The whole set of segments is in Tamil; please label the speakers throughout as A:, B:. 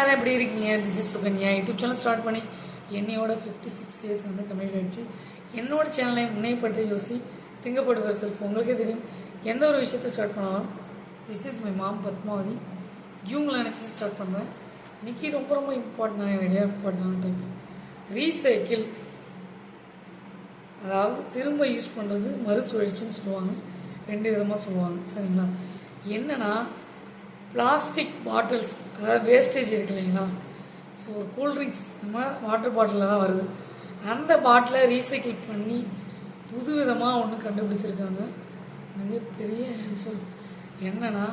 A: யாரும் எப்படி இருக்கீங்க? This is Sukanya YouTube channel start பண்ணி என்னையோட ஃபிஃப்டி சிக்ஸ் டேஸ் வந்து கம்ப்ளீட் ஆயிடுச்சு. என்னோட சேனலை முன்னைப்பட்ட யோசி திங்கப்படுவர் செல்ஃப் உங்களுக்கே தெரியும். எந்த ஒரு விஷயத்தை ஸ்டார்ட் பண்ணாலும் this is my mom Padmavathi. இவங்களை நினச்சி ஸ்டார்ட் பண்ணுறேன் இன்னைக்கு ரொம்ப ரொம்ப இம்பார்ட்டண்டான வீடியோ இம்பார்ட்டண்டான டைப் ரீசைக்கிள் அதாவது திரும்ப யூஸ் பண்ணுறது மறுசுழற்சின்னு சொல்லுவாங்க. ரெண்டு விதமாக சொல்லுவாங்க. சரிங்களா? என்னென்னா பிளாஸ்டிக் பாட்டில்ஸ் அதாவது வேஸ்டேஜ் இருக்கு இல்லைங்களா? ஸோ ஒரு கூல்ட்ரிங்க்ஸ் நம்ம வாட்டர் பாட்டிலில் தான் வருது. அந்த பாட்டிலை ரீசைக்கிள் பண்ணி புது விதமாக ஒன்று கண்டுபிடிச்சிருக்காங்க. மிகப்பெரிய ஆன்சர் என்னென்னா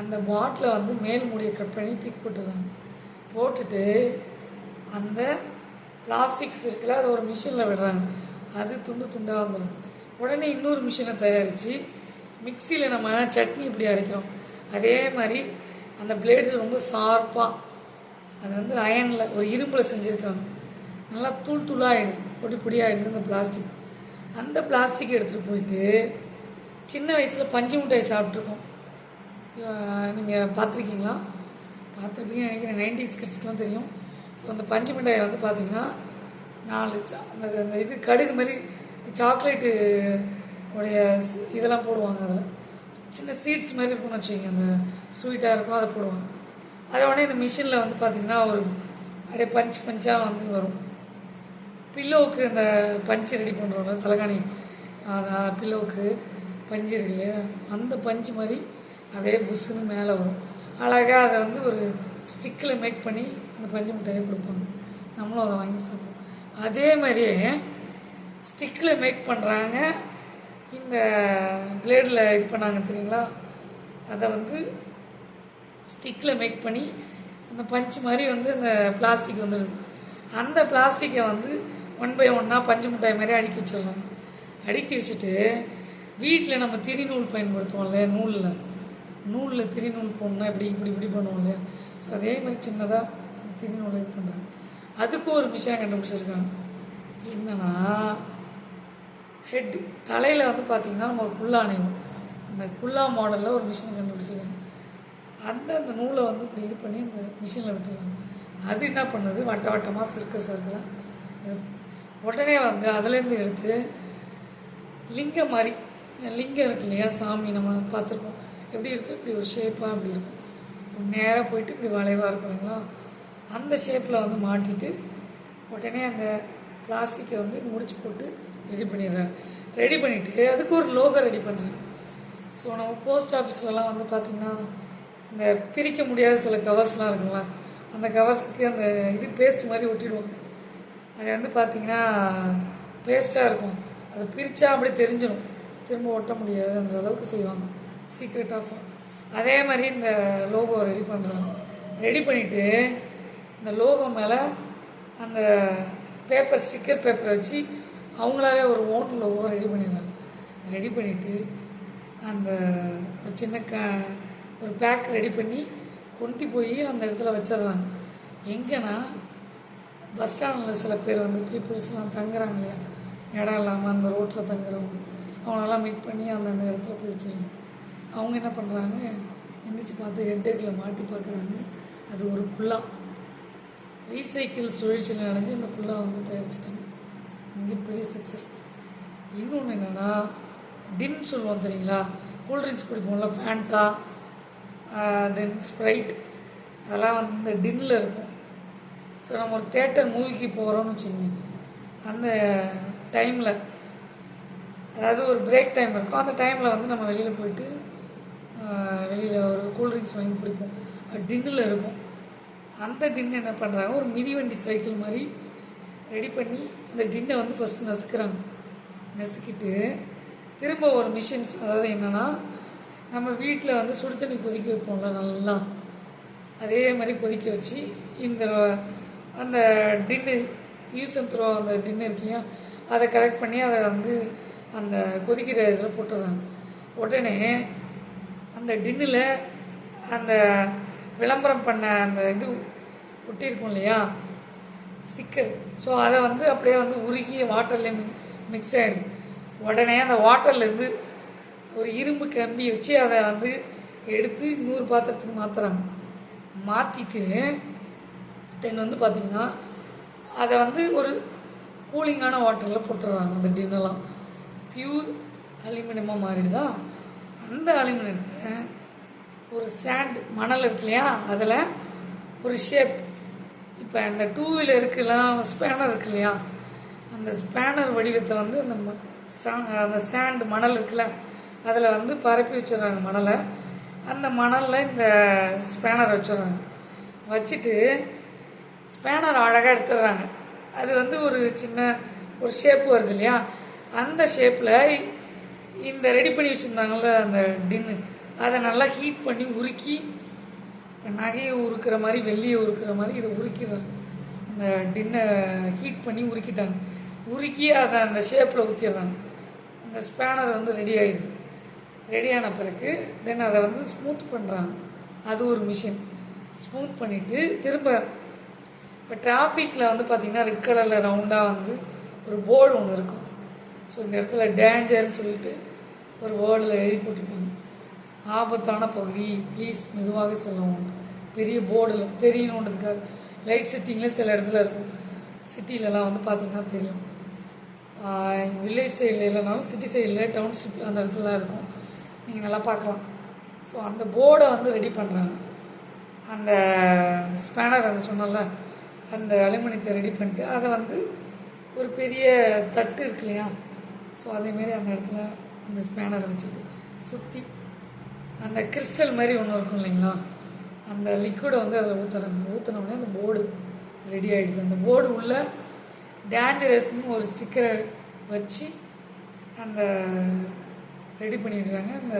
A: அந்த பாட்டிலை வந்து மேல் மூடியை கட் பண்ணி தூக்கி போட்டுறாங்க போட்டுட்டு அந்த பிளாஸ்டிக்ஸ் இருக்குல்ல அதை ஒரு மிஷினில் விடுறாங்க. அது துண்டு துண்டாக வந்துடுது உடனே இன்னொரு மிஷினை தயாரித்து மிக்சியில் நம்ம சட்னி இப்படி அரைக்கிறோம். அதே மாதிரி அந்த பிளேட்ஸ் ரொம்ப ஷார்ப்பாக அது வந்து அயனில் ஒரு இரும்பில் செஞ்சுருக்காங்க. நல்லா தூள் தூளாகிடுது பொடி பொடியாகிடுது அந்த பிளாஸ்டிக் அந்த பிளாஸ்டிக் எடுத்துகிட்டு போயிட்டு சின்ன வயசில் பஞ்சு மிட்டாய் சாப்பிட்ருக்கோம் நீங்கள் பார்த்துருக்கீங்களா? பார்த்துருப்பீங்கன்னு நினைக்கிறேன். நைன்டிஸ் கிட்ஸ்க்குலாம் தெரியும். ஸோ அந்த பஞ்சு மிட்டாயை வந்து பார்த்தீங்கன்னா நாலு அந்த அந்த இது கடுகு மாதிரி சாக்லேட்டு உடைய இதெல்லாம் போடுவாங்க அதில். சின்ன சீட்ஸ் மாதிரி இருக்கும்னு வச்சுக்கோங்க. அந்த ஸ்வீட்டாக இருக்கும் அதை போடுவாங்க. அதை உடனே இந்த மிஷினில் வந்து பார்த்திங்கன்னா ஒரு அப்படியே பஞ்ச் பஞ்சாக வந்து வரும். பில்லோவுக்கு இந்த பஞ்சு ரெடி பண்ணுறோம்ல தலைகாணி. பில்லோவுக்கு பஞ்சு இருக்கு இல்லையா? அந்த பஞ்சு மாதிரி அப்படியே புஷ்ஷுன்னு மேலே வரும். அழகாக அதை வந்து ஒரு ஸ்டிக்கில் மேக் பண்ணி அந்த பஞ்சு மிட்டாயை கொடுப்பாங்க. நம்மளும் அதை வாங்கி சாப்பிடுவோம். அதே மாதிரியே ஸ்டிக்கில் மேக் பண்ணுறாங்க இந்த பிளேடில் இது பண்ணாங்க தெரியுங்களா? அதை வந்து ஸ்டிக்கில் மேக் பண்ணி அந்த பஞ்சு மாதிரி வந்து அந்த பிளாஸ்டிக் வந்துடுது அந்த பிளாஸ்டிக்கை வந்து ஒன் பை ஒன்னாக பஞ்சு மிட்டாய் மாதிரி அடுக்கி வச்சிடுறாங்க அடுக்கி வச்சுட்டு வீட்டில் நம்ம திரிநூல் பயன்படுத்துவோம் இல்லையா? நூலில். நூலில் திரிநூல் போடணும் இப்படி இப்படி இப்படி பண்ணுவோம் இல்லையா? ஸோ அதே மாதிரி சின்னதாக அந்த திரிநூலை இது பண்ணுறாங்க அதுக்கும் ஒரு மிஷினை கண்டுபிடிச்சிருக்காங்க. என்னன்னா ஹெட் தலையில் வந்து பார்த்திங்கன்னா நம்ம ஒரு குல்லா அணைவோம். இந்த குல்லா மாடலில் ஒரு மிஷினை கண்டுபிடிச்சிருக்காங்க அந்த அந்த நூலை வந்து இப்படி இது பண்ணி அந்த மிஷினில் விட்டுருக்காங்க அது என்ன பண்ணுது? வட்ட வட்டமாக சர்க்க சர்க்கலாக உடனே வந்து அதுலேருந்து எடுத்து லிங்கம் மாதிரி லிங்கம் இருக்கு இல்லையா? சாமி நம்ம பார்த்துருக்கோம் எப்படி இருக்கும் இப்படி ஒரு ஷேப்பாக அப்படி இருக்கும். நேராக போயிட்டு இப்படி வளைவாக இருக்கும் இல்லைங்களா? அந்த ஷேப்பில் வந்து மாட்டிட்டு உடனே அந்த பிளாஸ்டிக்கை வந்து முடிச்சு போட்டு ரெடி பண்ணிடுறேன். ரெடி பண்ணிவிட்டு அதுக்கு ஒரு லோகோ ரெடி பண்ணுறேன் ஸோ நம்ம போஸ்ட் ஆஃபீஸ்லலாம் வந்து பார்த்திங்கன்னா இந்த பிரிக்க முடியாத சில கவர்ஸ்லாம் இருக்குங்களா அந்த கவர்ஸுக்கு அந்த இது பேஸ்ட் மாதிரி ஒட்டிடுவாங்க அது வந்து பார்த்திங்கன்னா பேஸ்ட்டாக இருக்கும். அதை பிரித்தா அப்படியே தெரிஞ்சிடும் திரும்ப ஒட்ட முடியாதுன்ற அளவுக்கு செய்வாங்க. சீக்ரெட் ஆஃப் அதே மாதிரி இந்த லோகோ ரெடி பண்ணுறாங்க ரெடி பண்ணிவிட்டு இந்த லோகோ மேலே அந்த பேப்பர் ஸ்டிக்கர் பேப்பரை வச்சு அவங்களாவே ஒரு ஓன் லோகோ ரெடி பண்ணிடுறாங்க. ரெடி பண்ணிவிட்டு அந்த ஒரு சின்ன க ஒரு பேக் ரெடி பண்ணி கொண்டு போய் அந்த இடத்துல வச்சிடுறாங்க. எங்கன்னா பஸ் ஸ்டாண்டில் சில பேர் வந்து பீப்புள்ஸ்லாம் தங்குறாங்க இல்லையா? இடம் இல்லாமல் அந்த ரோட்டில் தங்குறவங்க. அவங்களெல்லாம் மீட் பண்ணி அந்தந்த இடத்துல போய் வச்சிருக்காங்க அவங்க என்ன பண்ணுறாங்க எந்திரிச்சு பார்த்து ஹெட்டேக்கில் மாட்டி பார்க்குறாங்க. அது ஒரு குல்லா ரீசைக்கிள் சுழற்சியில் நினைஞ்சு இந்த குல்லா வந்து தயாரிச்சிட்டாங்க. மிகப்பெரிய சக்ஸஸ் இன்னொன்று என்னென்னா டின் சொல்லுவோம் தெரியுங்களா? கூல்ட்ரிங்க்ஸ் குடிப்போம்ல ஃபேண்டா தென் ஸ்ப்ரைட் அதெல்லாம் வந்து இந்த டின்னில் இருக்கும். ஸோ நம்ம ஒரு தேட்டர் மூவிக்கு போகிறோம்னு வச்சுக்கோங்க. அந்த டைமில் அதாவது ஒரு பிரேக் டைம் இருக்கும். அந்த டைமில் வந்து நம்ம வெளியில் போயிட்டு வெளியில் ஒரு கூல்ட்ரிங்க்ஸ் வாங்கி குடிப்போம். டின்னில் இருக்கும். அந்த டின் என்ன பண்ணுறாங்க ஒரு மிதிவண்டி சைக்கிள் மாதிரி ரெடி பண்ணி அந்த டின்னை வந்து ஃபஸ்ட்டு நசுக்கிறாங்க. நசுக்கிட்டு திரும்ப ஒரு மிஷின்ஸ் அதாவது என்னென்னா நம்ம வீட்டில் வந்து சுடு தண்ணி கொதிக்க வைப்போம்ல நல்லா. அதே மாதிரி கொதிக்க வச்சு இந்த அந்த டின்னு யூஸ் அண்ட் த்ரோ அந்த டின்னு இருக்கு இல்லையா அதை கலெக்ட் பண்ணி அதை வந்து அந்த கொதிக்கிற இதில் போட்டுடுறாங்க. உடனே அந்த டின்னில் அந்த விளம்பரம் பண்ண அந்த இது ஒட்டியிருக்கும் இல்லையா ஸ்டிக்கர் ஸோ அதை வந்து அப்படியே வந்து உருகி வாட்டரில் மி மிக்ஸ் ஆகிடுது உடனே அந்த வாட்டர்லேருந்து ஒரு இரும்பு கம்பி வச்சு அதை வந்து எடுத்து நூறு பாத்திரத்துக்கு மாற்றுறாங்க மாற்றிட்டு தென் வந்து பார்த்திங்கன்னா அதை வந்து ஒரு கூலிங்கான வாட்டரில் போட்டுடுறாங்க அந்த டின்னெல்லாம் பியூர் அலுமினியமாக மாறிடுதா? அந்த அலுமினியத்தை ஒரு சாண்ட் மணல் இருக்கு இல்லையா? அதில் ஒரு ஷேப் இப்போ அந்த டூ வீலருக்குலாம் ஸ்பேனர் இருக்கு இல்லையா அந்த ஸ்பேனர் வடிவத்தை வந்து அந்த ம- அந்த சாண்ட் மணல் இருக்குல்ல அதில் வந்து பரப்பி வச்சிடுறாங்க மணலை. அந்த மணலில் இந்த ஸ்பேனர் வச்சிடுறாங்க. வச்சுட்டு ஸ்பேனர் அழகாக எடுத்துடுறாங்க. அது வந்து ஒரு சின்ன ஒரு ஷேப் வருது இல்லையா? அந்த ஷேப்பில் இந்த ரெடி பண்ணி வச்சுருந்தாங்கள்ல அந்த டின்னு. அதை நல்லா ஹீட் பண்ணி உருக்கி இப்போ நகையை உருக்கிற மாதிரி வெள்ளியை உருக்கிற மாதிரி இதை உருக்கிடுறாங்க. அந்த டின்னை ஹீட் பண்ணி உருக்கிட்டாங்க. உருக்கி அதை அந்த ஷேப்பில் ஊற்றிடுறாங்க அந்த ஸ்பேனர் வந்து ரெடி ஆகிடுது ரெடியான பிறகு தென் அதை வந்து ஸ்மூத் பண்ணுறாங்க அது ஒரு மிஷின் ஸ்மூத் பண்ணிவிட்டு திரும்ப இப்போ டிராஃபிக்கில் வந்து பார்த்திங்கன்னா ரெட் கலரில் ரவுண்டாக வந்து ஒரு போர்டு ஒன்று இருக்கும். ஸோ இந்த இடத்துல டேஞ்சர்னு சொல்லிட்டு ஒரு வேர்டில் எழுதி போட்டிருப்பாங்க. ஆபத்தான பகுதி. ப்ளீஸ் மெதுவாக செல்லவும். பெரிய போர்டில் தெரியணுன்றதுக்காக. லைட் செட்டிங்கில் சில இடத்துல இருக்கும். சிட்டிலலாம் வந்து பார்த்திங்கன்னா தெரியும். வில்லேஜ் சைடில் இல்லைனாலும் சிட்டி சைடில் டவுன்ஷிப் அந்த இடத்துல இருக்கும். நீங்கள் நல்லா பார்க்கலாம். ஸோ அந்த போர்டை வந்து ரெடி பண்ணுறாங்க அந்த ஸ்பேனர் அதை சொன்னல அந்த அலுமினியத்தை ரெடி பண்ணிட்டு அதை வந்து ஒரு பெரிய தட்டு இருக்கு இல்லையா? ஸோ அதேமாரி அந்த இடத்துல அந்த ஸ்பேனரை வச்சுட்டு சுற்றி அந்த கிறிஸ்டல் மாதிரி ஒன்று இருக்கும் இல்லைங்களா? அந்த லிக்விடை வந்து அதில் ஊற்றுறாங்க ஊற்றினோடனே அந்த போர்டு ரெடி ஆகிடுது அந்த போர்டு உள்ள டேஞ்சரஸ்னு ஒரு ஸ்டிக்கரை வச்சு அந்த ரெடி பண்ணிடுறாங்க. அந்த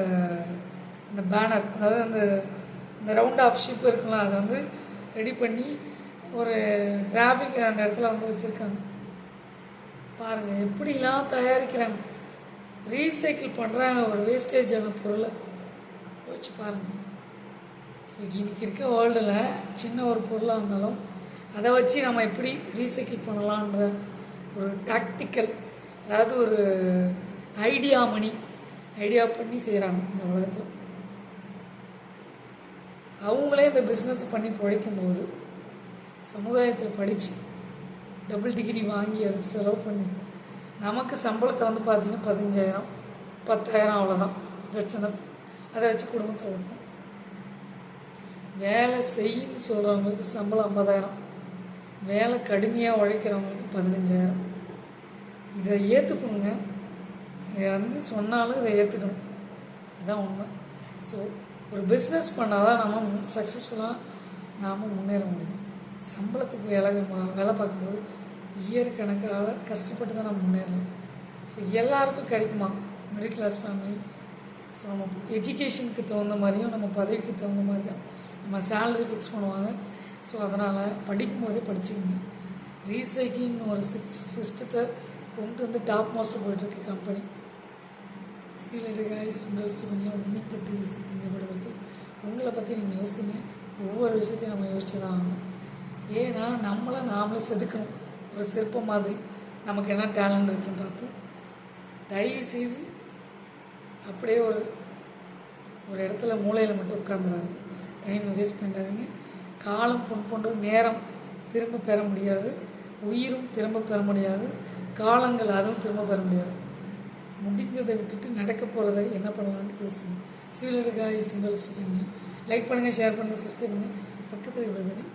A: அந்த பேனர் அதாவது அந்த இந்த ரவுண்ட் ஆஃப் ஷிப் இருக்குல்ல அதை வந்து ரெடி பண்ணி ஒரு டிராஃபிக் அந்த இடத்துல வந்து வச்சுருக்காங்க. பாருங்கள் எப்படிலாம் தயாரிக்கிறாங்க. ரீசைக்கிள் பண்ணுறாங்க ஒரு வேஸ்டேஜான பொருளை. யோசிச்சு பாருங்கள் ஸோ இன்றைக்கி இருக்க வேர்ல்டில் சின்ன ஒரு பொருளாக இருந்தாலும் அதை வச்சு நம்ம எப்படி ரீசைக்கிள் பண்ணலான்ற ஒரு டாக்டிக்கல் அதாவது ஒரு ஐடியா மணி ஐடியா பண்ணி செய்கிறாங்க இந்த உலகத்தில். அவங்களே இந்த பிஸ்னஸ் பண்ணி பிழைக்கும்போது சமுதாயத்தில் படித்து டபுள் டிகிரி வாங்கி அதுக்கு செலவு பண்ணி நமக்கு சம்பளத்தை வந்து பார்த்திங்கன்னா பதினஞ்சாயிரம் பத்தாயிரம் அவ்வளோதான் தட்ஸ் அந்த அதை வச்சு குடும்பத்தை ஓட்டணும் வேலை செய்யுன்னு சொல்கிறவங்களுக்கு சம்பளம் ஐம்பதாயிரம். வேலை கடுமையாக உழைக்கிறவங்களுக்கு பதினஞ்சாயிரம். இதை ஏற்றுக்கணுங்க இதை வந்து சொன்னாலும் இதை ஏற்றுக்கணும் இதுதான் உண்மை. ஸோ ஒரு பிஸ்னஸ் பண்ணால் தான் நம்ம சக்ஸஸ்ஃபுல்லாக நாம் முன்னேற முடியும். சம்பளத்துக்கு வேலை வேலை பார்க்கும்போது இயர் கணக்கால் கஷ்டப்பட்டு தான் நம்ம முன்னேறலாம் ஸோ எல்லாருக்கும் கிடைக்குமா? மிடில் கிளாஸ் ஃபேமிலி ஸோ நம்ம எஜுகேஷனுக்கு தகுந்த மாதிரியும் நம்ம பதவிக்கு தகுந்த மாதிரி தான் நம்ம சேலரி ஃபிக்ஸ் பண்ணுவாங்க. ஸோ அதனால் படிக்கும்போதே படிச்சுக்கங்க. ரீசைக்கிளிங் ஒரு சிக்ஸ் சிஸ்டத்தை கொண்டு வந்து டாப் மாஸ்டர் போயிட்டுருக்கு கம்பெனி சீலடுகாய் உங்கள் சுகன்யா உன்னை பற்றி யோசிக்கிங்க விடுவல் உங்களை பற்றி நீங்கள் யோசிங்க. ஒவ்வொரு விஷயத்தையும் நம்ம யோசிச்சு தான் ஆகணும். ஏன்னா நம்மளை நாமளே செதுக்கணும். ஒரு சிற்பம் மாதிரி. நமக்கு என்ன டேலண்ட் இருக்குன்னு பார்த்து. தயவு செய்து அப்படியே ஒரு ஒரு இடத்துல மூலையில் மட்டும் உட்காந்துடாது டைமை வேஸ்ட் பண்ணாதீங்க காலம் பொன் போன்ற நேரம் திரும்ப பெற முடியாது. உயிரும் திரும்ப பெற முடியாது. காலங்கள் அதுவும் திரும்ப பெற முடியாது. முடிந்ததை விட்டுட்டு நடக்க போகிறத என்ன பண்ணலான்னு யோசிங்க. சீலடுகாய் சிம்பிள்ஸ் சுகன்யா லைக் பண்ணுங்கள் ஷேர் பண்ணுங்கள் சப்ஸ்கிரைப் பண்ணுங்கள் பக்கத்தில் விடுவேன்